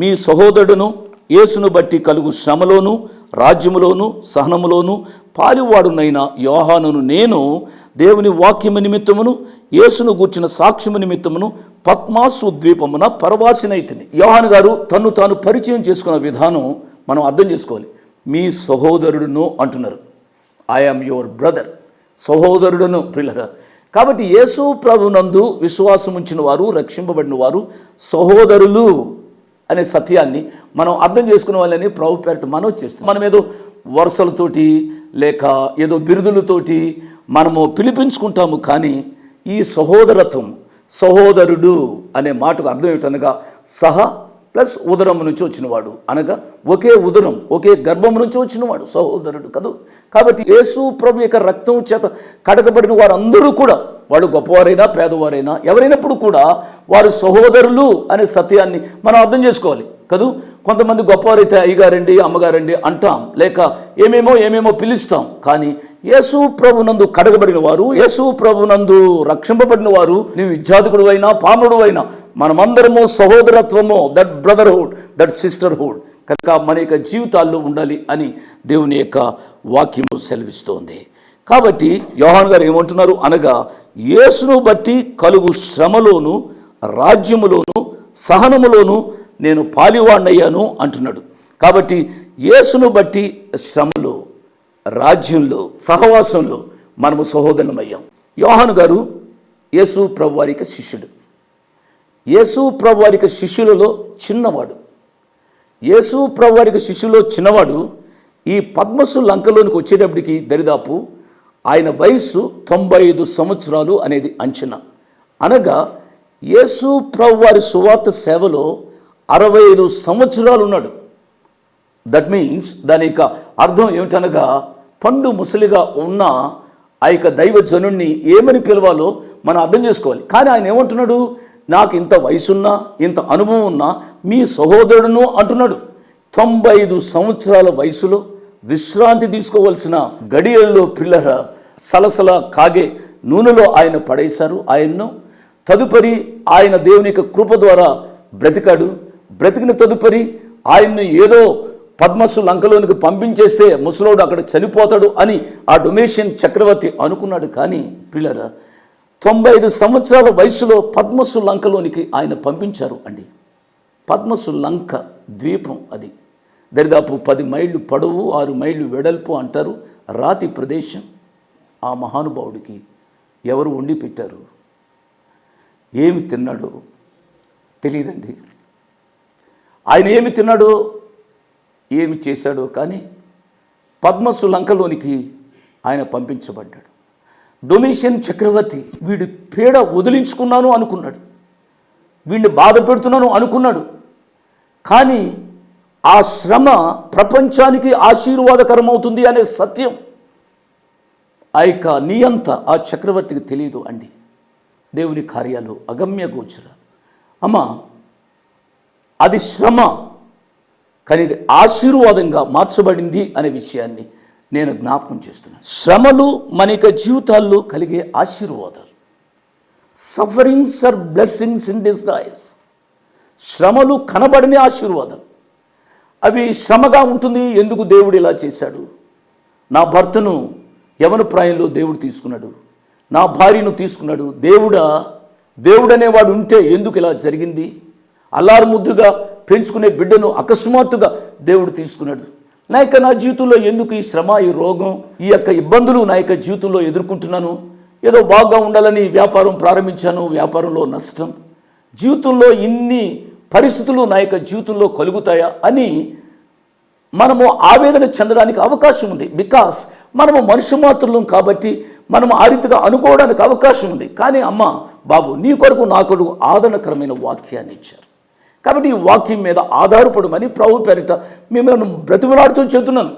మీ సహోదరుడును యేసును బట్టి కలుగు శ్రమలోను రాజ్యములోను సహనములోను పాలివాడునైన యోహానును నేను దేవుని వాక్యము నిమిత్తమును యేసును గూర్చిన సాక్ష్యము నిమిత్తమును పద్మాసు ద్వీపమున పరవాసినైతిని. యోహాను గారు తన్ను తాను పరిచయం చేసుకున్న విధానం మనం అర్థం చేసుకోవాలి. మీ సహోదరుడును అంటున్నారు. ఐఆమ్ యువర్ బ్రదర్ సహోదరుడును పిల్లర కాబట్టి యేసు ప్రభునందు విశ్వాసం ఉంచిన వారు రక్షింపబడిన వారు సహోదరులు. అనే సత్యాన్ని మనం అర్థం చేసుకునే వాళ్ళని ప్రభు పేరట మనం చేస్తాం మనం ఏదో వరుసలతోటి లేక ఏదో బిరుదులతోటి మనము పిలిపించుకుంటాము కానీ ఈ సహోదరత్వం సహోదరుడు అనే మాటకు అర్థం ఏమిటనగా సహ ప్లస్ ఉదరం నుంచి వచ్చినవాడు అనగా ఒకే ఉదరం ఒకే గర్భం నుంచి వచ్చినవాడు సహోదరుడు కదూ. కాబట్టి యేసు ప్రభు యొక్క రక్తం చేత కడగబడిన వారందరూ కూడా వాళ్ళు గొప్పవారైనా పేదవారైనా ఎవరైనప్పుడు కూడా వారు సహోదరులు అనే సత్యాన్ని మనం అర్థం చేసుకోవాలి. కదూ? కొంతమంది గొప్పవారైతే అయ్యగారండి అమ్మగారండి అంటాం. లేక ఏమేమో ఏమేమో పిలుస్తాం. కానీ యేసు ప్రభునందు కడగబడిన వారు యేసు ప్రభునందు రక్షింపబడిన వారు నీవు విద్యాధికుడు అయినా పాముడు అయినా మనమందరము సహోదరత్వము దట్ బ్రదర్హుడ్ దట్ సిస్టర్హుడ్ కనుక మన యొక్క జీవితాల్లో ఉండాలి అని దేవుని యొక్క వాక్యము సెలవిస్తోంది. కాబట్టి యోహాన్ గారు ఏమంటున్నారు అనగా యేసును బట్టి కలుగు శ్రమలోను రాజ్యములోను సహనములోను నేను పాలివాణ్ణయ్యాను అంటున్నాడు. కాబట్టి యేసును బట్టి శ్రమలో రాజ్యంలో సహవాసంలో మనము సహోదరులమయ్యాం. యోహాను గారు యేసు ప్రభువారిక శిష్యుడు. యేసు ప్రభువారిక శిష్యులలో చిన్నవాడు. యేసు ప్రభువారిక శిష్యులో చిన్నవాడు ఈ పద్మసు లంకలోనికి వచ్చేటప్పటికి దరిదాపు ఆయన వయస్సు తొంభై ఐదు సంవత్సరాలు అనేది అంచనా. అనగా యేసు ప్రభువారి సువార్త సేవలో అరవై ఐదు సంవత్సరాలు ఉన్నాడు దట్ మీన్స్ దాని యొక్క అర్థం ఏమిటనగా పండు ముసలిగా ఉన్న ఆ యొక్క దైవజనుణ్ణి ఏమని పిలవాలో మనం అర్థం చేసుకోవాలి. కానీ ఆయన ఏమంటున్నాడు? నాకు ఇంత వయసున్నా ఇంత అనుభవం ఉన్నా మీ సహోదరుడును అంటున్నాడు. తొంభై ఐదు సంవత్సరాల వయసులో విశ్రాంతి తీసుకోవలసిన గడియల్లో పిల్లర సలసల కాగే నూనెలో ఆయన పడేశారు. ఆయన్ను తదుపరి ఆయన దేవుని యొక్క కృప ద్వారా బ్రతికాడు. బ్రతికిన తదుపరి ఆయన్ను ఏదో పద్మసు లంకలోనికి పంపించేస్తే ముసలోడు అక్కడ చనిపోతాడు అని ఆ డొమేషియన్ చక్రవర్తి అనుకున్నాడు. కానీ పిల్లరా తొంభై ఐదు సంవత్సరాల వయసులో పద్మసు లంకలోనికి ఆయన పంపించారు అండి. పద్మసు లంక ద్వీపం అది. దరిదాపు పది మైళ్ళు పొడవు ఆరు మైళ్ళు వెడల్పు అంటారు రాతి ప్రదేశం. ఆ మహానుభావుడికి ఎవరు వండి పెట్టారు? ఏమి తిన్నాడో? తెలియదండి ఆయన ఏమి తిన్నాడో? ఏమి చేశాడో? కానీ పద్మసులంకలోనికి ఆయన పంపించబడ్డాడు. డొమిషియన్ చక్రవర్తి వీడి పేడ వదిలించుకున్నాను అనుకున్నాడు. వీడిని బాధ పెడుతున్నాను అనుకున్నాడు. కానీ ఆ శ్రమ ప్రపంచానికి ఆశీర్వాదకరమవుతుంది అనే సత్యం. ఆ యొక్క నియంత ఆ చక్రవర్తికి తెలియదు అండి. దేవుని కార్యాలు అగమ్య గోచర. అమ్మా అది శ్రమ కానీ ఇది ఆశీర్వాదంగా మార్చబడింది అనే విషయాన్ని నేను జ్ఞాపకం చేస్తున్నాను శ్రమలు మన యొక్క జీవితాల్లో కలిగే ఆశీర్వాదాలు. Sufferings are blessings in disguise శ్రమలు కనబడిన ఆశీర్వాదాలు అవి శ్రమగా ఉంటుంది. ఎందుకు దేవుడు ఇలా చేశాడు? నా భర్తను యవన ప్రాయంలో దేవుడు తీసుకున్నాడు. నా భార్యను తీసుకున్నాడు. దేవుడా దేవుడనేవాడు ఉంటే ఎందుకు ఇలా జరిగింది? అల్లారు ముద్దుగా పెంచుకునే బిడ్డను అకస్మాత్తుగా దేవుడు తీసుకున్నాడు. నా యొక్క నా జీవితంలో ఎందుకు ఈ శ్రమ ఈ రోగం ఈ యొక్క ఇబ్బందులు నా యొక్క జీవితంలో ఎదుర్కొంటున్నాను? ఏదో బాగా ఉండాలని వ్యాపారం ప్రారంభించాను. వ్యాపారంలో నష్టం. జీవితంలో ఇన్ని పరిస్థితులు నా యొక్క జీవితంలో కలుగుతాయా అని మనము ఆవేదన చెందడానికి అవకాశం ఉంది. బికాస్ మనము మనుషు మాత్రులం కాబట్టి మనం ఆ రీతిగా అనుకోవడానికి అవకాశం ఉంది. కానీ అమ్మ బాబు నీ కొరకు నా కొరకు ఆదరణకరమైన వాక్యాన్ని ఇచ్చారు. కాబట్టి ఈ వాక్యం మీద ఆధారపడమని ప్రభు పేరిట మిమ్మల్ని బ్రతిమలాడుతూ చెబుతున్నాను.